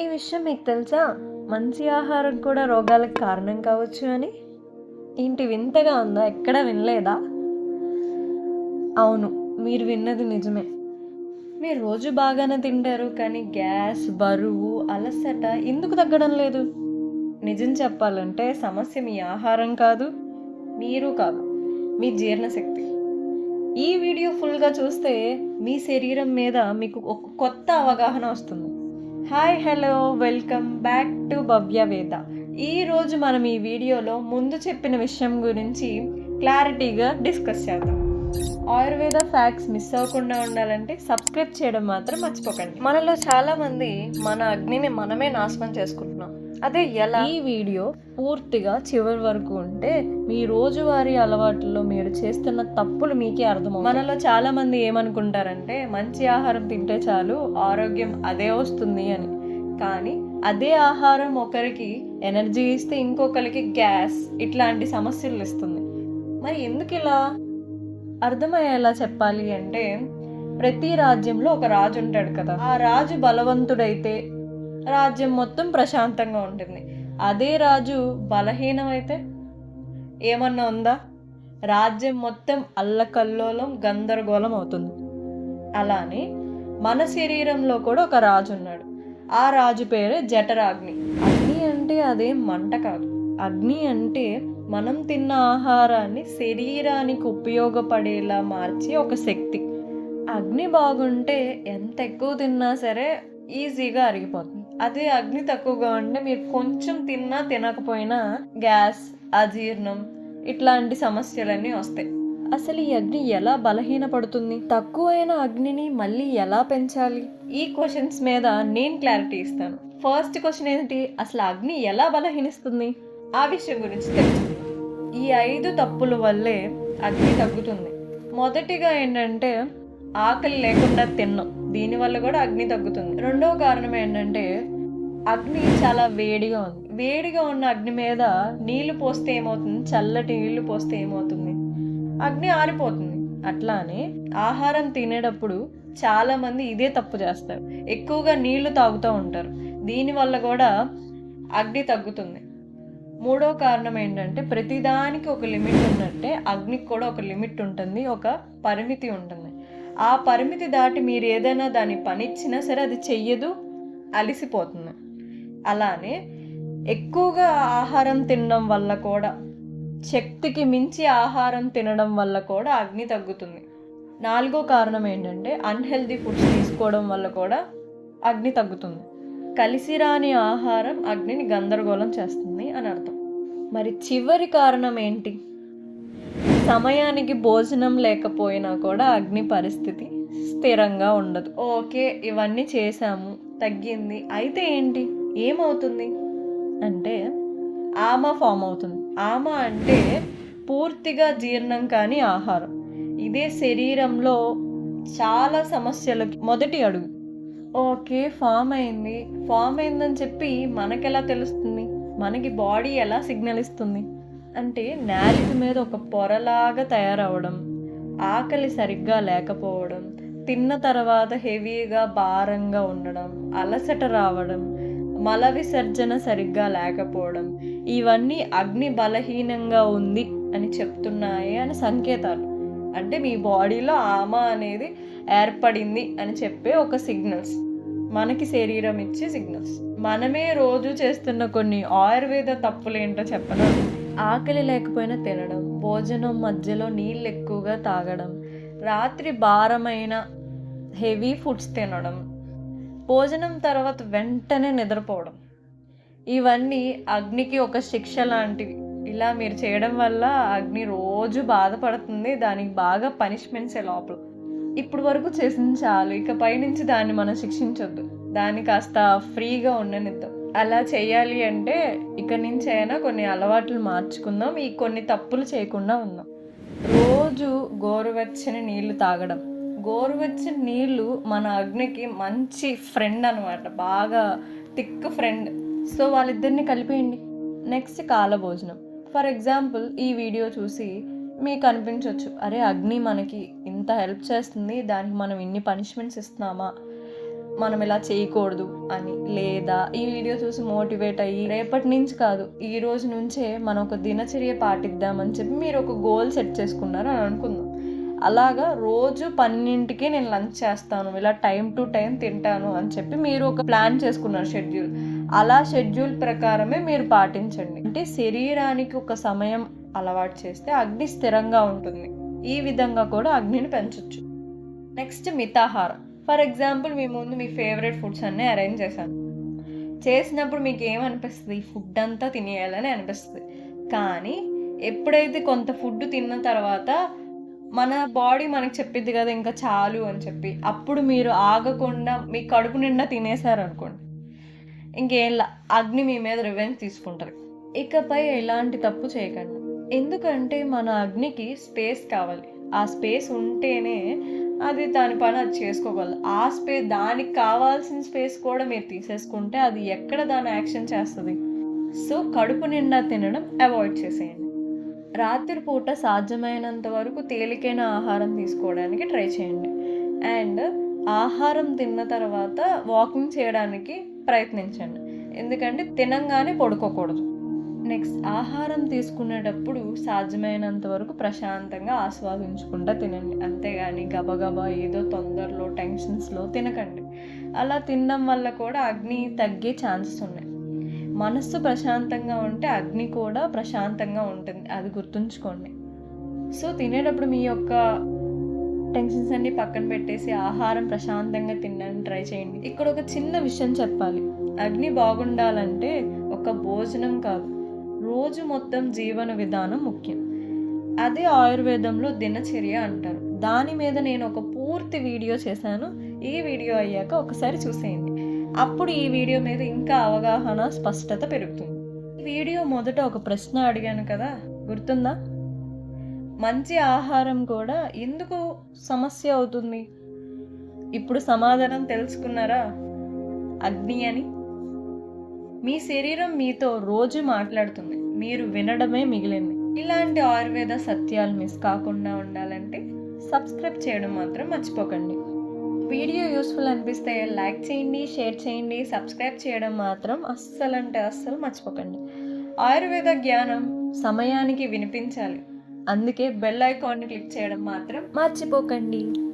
ఈ విషయం మీకు తెలుసా? మంచి ఆహారం కూడా రోగాలకు కారణం కావచ్చు అని? ఏంటి వింతగా ఉందా? ఎక్కడా వినలేదా? అవును మీరు విన్నది నిజమే. మీరు రోజు బాగానే తింటారు కానీ గ్యాస్ బరువు అలసట ఎందుకు తగ్గడం లేదు? నిజం చెప్పాలంటే సమస్య మీ ఆహారం కాదు మీరు కాదు మీ జీర్ణశక్తి. ఈ వీడియో ఫుల్గా చూస్తే మీ శరీరం మీద మీకు ఒక కొత్త అవగాహన వస్తుంది. Hi hello welcome back to Bhavya Veda. ఈరోజు మనం ఈ వీడియోలో ముందు చెప్పిన విషయం గురించి క్లారిటీగా డిస్కస్ చేద్దాం. ఆయుర్వేద ఫ్యాక్ట్స్ మిస్ అవ్వకుండా ఉండాలంటే సబ్స్క్రైబ్ చేయడం మాత్రం మర్చిపోకండి. మనలో చాలామంది మన అగ్నిని మనమే నాశనం చేసుకుంటున్నాం. అదే ఎలా? ఈ వీడియో పూర్తిగా చివరి వరకు ఉంటే మీ రోజువారీ అలవాట్లలో మీరు చేస్తున్న తప్పులు మీకే అర్థం మనలో చాలా మంది ఏమనుకుంటారంటే మంచి ఆహారం తింటే చాలు ఆరోగ్యం అదే వస్తుంది అని. కానీ అదే ఆహారం ఒకరికి ఎనర్జీ ఇస్తే ఇంకొకరికి గ్యాస్ ఇట్లాంటి సమస్యలు ఇస్తుంది. మరి ఎందుకు ఇలా? అర్థమయ్యేలా చెప్పాలి అంటే ప్రతి రాజ్యంలో ఒక రాజు ఉంటాడు కదా. ఆ రాజు బలవంతుడైతే రాజ్యం మొత్తం ప్రశాంతంగా ఉంటుంది. అదే రాజు బలహీనమైతే ఏమన్నా ఉందా? రాజ్యం మొత్తం అల్లకల్లోలం గందరగోళం అవుతుంది. అలానే మన శరీరంలో కూడా ఒక రాజు ఉన్నాడు. ఆ రాజు పేరు జఠరాగ్ని. అగ్ని అంటే అదేం మంట కాదు. అగ్ని అంటే మనం తిన్న ఆహారాన్ని శరీరానికి ఉపయోగపడేలా మార్చే ఒక శక్తి. అగ్ని బాగుంటే ఎంత ఎక్కువ తిన్నా సరే ఈజీగా అరిగిపోతుంది. అదే అగ్ని తక్కువగా ఉంటే మీరు కొంచెం తిన్నా తినకపోయినా గ్యాస్ అజీర్ణం ఇట్లాంటి సమస్యలన్నీ వస్తాయి. అసలు ఈ అగ్ని ఎలా బలహీనపడుతుంది? తక్కువైన అగ్నిని మళ్ళీ ఎలా పెంచాలి? ఈ క్వశ్చన్స్ మీద నేను క్లారిటీ ఇస్తాను. ఫస్ట్ క్వశ్చన్ ఏంటి? అసలు అగ్ని ఎలా బలహీనిస్తుంది? ఆ విషయం గురించి తెలుసు ఈ ఐదు తప్పుల వల్లే అగ్ని తగ్గుతుంది. మొదటిగా ఏంటంటే ఆకలి లేకుండా తిన్నాం. దీనివల్ల కూడా అగ్ని తగ్గుతుంది. రెండవ కారణం ఏంటంటే అగ్ని చాలా వేడిగా ఉంది. వేడిగా ఉన్న అగ్ని మీద నీళ్ళు పోస్తే ఏమవుతుంది? చల్లటి నీళ్ళు పోస్తే ఏమవుతుంది? అగ్ని ఆరిపోతుంది. అట్లానే ఆహారం తినేటప్పుడు చాలా మంది ఇదే తప్పు చేస్తారు. ఎక్కువగా నీళ్ళు తాగుతూ ఉంటారు. దీనివల్ల కూడా అగ్ని తగ్గుతుంది. మూడో కారణం ఏంటంటే ప్రతిదానికి ఒక లిమిట్ ఉన్నట్టే అగ్నికి కూడా ఒక లిమిట్ ఉంటుంది ఒక పరిమితి ఉంటుంది. ఆ పరిమితి దాటి మీరు ఏదైనా దాని పని ఇచ్చినా సరే అది చెయ్యదు అలిసిపోతుంది. అలానే ఎక్కువగా ఆహారం తినడం వల్ల కూడా శక్తికి మించి ఆహారం తినడం వల్ల కూడా అగ్ని తగ్గుతుంది. నాలుగో కారణం ఏంటంటే అన్హెల్దీ ఫుడ్స్ తీసుకోవడం వల్ల కూడా అగ్ని తగ్గుతుంది. కలిసి రాని ఆహారం అగ్నిని గందరగోళం చేస్తుంది అని అర్థం. మరి చివరి కారణం ఏంటి? సమయానికి భోజనం లేకపోయినా కూడా అగ్ని పరిస్థితి స్థిరంగా ఉండదు. ఓకే ఇవన్నీ చేసాము తగ్గింది. అయితే ఏంటి? ఏమవుతుంది? అంటే ఆమ ఫామ్ అవుతుంది. ఆమ అంటే పూర్తిగా జీర్ణం కాని ఆహారం. ఇదే శరీరంలో చాలా సమస్యలకి మొదటి అడుగు. ఓకే ఫామ్ అయింది. ఫామ్ అయిందని చెప్పి మనకెలా తెలుస్తుంది? మనకి బాడీ ఎలా సిగ్నల్ ఇస్తుంది? అంటే నాలిక మీద ఒక పొరలాగా తయారవడం ఆకలి సరిగ్గా లేకపోవడం తిన్న తర్వాత హెవీగా భారంగా ఉండడం అలసట రావడం మల విసర్జన సరిగ్గా లేకపోవడం ఇవన్నీ అగ్ని బలహీనంగా ఉంది అని చెప్తున్నాయి అని సంకేతాలు. అంటే మీ బాడీలో ఆమ అనేది ఏర్పడింది అని చెప్పే ఒక సిగ్నల్స్. మనకి శరీరం ఇచ్చే సిగ్నల్స్. మనమే రోజు చేస్తున్న కొన్ని ఆయుర్వేద తప్పులేంటో చెప్పను ఆకలి లేకపోయినా తినడం భోజనం మధ్యలో నీళ్ళు ఎక్కువగా తాగడం రాత్రి భారమైన హెవీ ఫుడ్స్ తినడం భోజనం తర్వాత వెంటనే నిద్రపోవడం. ఇవన్నీ అగ్నికి ఒక శిక్ష లాంటివి. ఇలా మీరు చేయడం వల్ల అగ్ని రోజు బాధపడుతుంది దానికి బాగా పనిష్మెంట్స్ లోపల. ఇప్పుడు వరకు చేసింది చాలు ఇక పైనుంచి దాన్ని మనం శిక్షించొద్దు. దాన్ని కాస్త ఫ్రీగా ఉండనిద్దాం. అలా చేయాలి అంటే ఇక్కడి నుంచి అయినా కొన్ని అలవాట్లు మార్చుకుందాం ఈ కొన్ని తప్పులు చేయకుండా ఉందాం. రోజు గోరువెచ్చని నీళ్ళు తాగడం. గోరువెచ్చని నీళ్ళు మన అగ్నికి మంచి ఫ్రెండ్ అనమాట బాగా థిక్ ఫ్రెండ్ సో వాళ్ళిద్దరిని కలిపేయండి. నెక్స్ట్ కాలభోజనం. ఫర్ ఎగ్జాంపుల్ ఈ వీడియో చూసి మీకు అనిపించవచ్చు అరే అగ్ని మనకి ఇంత హెల్ప్ చేస్తుంది దానికి మనం ఇన్ని పనిష్మెంట్స్ ఇస్తున్నామా? మనం ఇలా చేయకూడదు అని లేదా ఈ వీడియో చూసి మోటివేట్ అయ్యి రేపటి నుంచి కాదు ఈ రోజు నుంచే మనం ఒక దినచర్య పాటిద్దామని చెప్పి మీరు ఒక గోల్ సెట్ చేసుకున్నారు అని అనుకుందాం. అలాగా రోజు పన్నెండింటికి నేను లంచ్ చేస్తాను ఇలా టైం టు టైం తింటాను అని చెప్పి మీరు ఒక ప్లాన్ చేసుకున్నారు షెడ్యూల్. అలా షెడ్యూల్ ప్రకారమే మీరు పాటించండి. అంటే శరీరానికి ఒక సమయం అలవాటు చేస్తే అగ్ని స్థిరంగా ఉంటుంది. ఈ విధంగా కూడా అగ్నిని పెంచవచ్చు నెక్స్ట్ మితాహారం. ఫర్ ఎగ్జాంపుల్ మీ ముందు మీ ఫేవరెట్ ఫుడ్స్ అన్నీ అరేంజ్ చేశాను. చేసినప్పుడు మీకు ఏమనిపిస్తుంది ఈ ఫుడ్ అంతా తినేయాలని అనిపిస్తుంది. కానీ ఎప్పుడైతే కొంత ఫుడ్ తిన్న తర్వాత మన బాడీ మనకి చెప్పిద్ది కదా ఇంకా చాలు అని చెప్పి అప్పుడు మీరు ఆగకుండా మీ కడుపు నిండా తినేశారు అనుకోండి ఇంకేం అగ్ని మీ మీద రివెంజ్ తీసుకుంటారు ఇకపై ఎలాంటి తప్పు చేయకండి. ఎందుకంటే మన అగ్నికి స్పేస్ కావాలి. ఆ స్పేస్ ఉంటేనే అది దాని పని అది చేసుకోగలదు. ఆ స్పేస్ దానికి కావాల్సిన స్పేస్ కూడా మీరు తీసేసుకుంటే అది ఎక్కడ దాని యాక్షన్ చేస్తుంది? సో కడుపు నిండా తినడం అవాయిడ్ చేసేయండి. రాత్రిపూట సాధ్యమైనంత వరకు తేలికైన ఆహారం తీసుకోవడానికి ట్రై చేయండి. అండ్ ఆహారం తిన్న తర్వాత వాకింగ్ చేయడానికి ప్రయత్నించండి. ఎందుకంటే తినంగానే పడుకోకూడదు. నెక్స్ట్ ఆహారం తీసుకునేటప్పుడు సాధ్యమైనంత వరకు ప్రశాంతంగా ఆస్వాదించుకుంటా తినండి. అంతేగాని గబగబా ఏదో తొందరలో టెన్షన్స్లో తినకండి. అలా తినడం వల్ల కూడా అగ్ని తగ్గే ఛాన్సెస్ ఉన్నాయి. మనస్సు ప్రశాంతంగా ఉంటే అగ్ని కూడా ప్రశాంతంగా ఉంటుంది. అది గుర్తుంచుకోండి. సో తినేటప్పుడు మీ యొక్క టెన్షన్స్ అన్ని పక్కన పెట్టేసి ఆహారం ప్రశాంతంగా తినడానికి ట్రై చేయండి. ఇక్కడ ఒక చిన్న విషయం చెప్పాలి. అగ్ని బాగుండాలంటే ఒక భోజనం కాదు. రోజు మొత్తం జీవన విధానం ముఖ్యం. అదే ఆయుర్వేదంలో దినచర్య అంటారు. దాని మీద నేను ఒక పూర్తి వీడియో చేశాను. ఈ వీడియో అయ్యాక ఒకసారి చూసేయండి. అప్పుడు ఈ వీడియో మీద ఇంకా అవగాహన స్పష్టత పెరుగుతుంది. ఈ వీడియో మొదట ఒక ప్రశ్న అడిగాను కదా గుర్తుందా? మంచి ఆహారం కూడా ఎందుకు సమస్య అవుతుంది? ఇప్పుడు సమాధానం తెలుసుకున్నారా? అగ్ని అని? మీ శరీరం మీతో రోజు మాట్లాడుతుంది. మీరు వినడమే మిగిలింది. ఇలాంటి ఆయుర్వేద సత్యాలు మిస్ కాకుండా ఉండాలంటే సబ్స్క్రైబ్ చేయడం మాత్రం మర్చిపోకండి. వీడియో యూస్ఫుల్ అనిపిస్తే లైక్ చేయండి షేర్ చేయండి సబ్స్క్రైబ్ చేయడం మాత్రం అస్సలు అంటే అస్సలు మర్చిపోకండి. ఆయుర్వేద జ్ఞానం సమయానికి వినిపించాలి. అందుకే బెల్ ఐకాన్ని క్లిక్ చేయడం మాత్రం మర్చిపోకండి.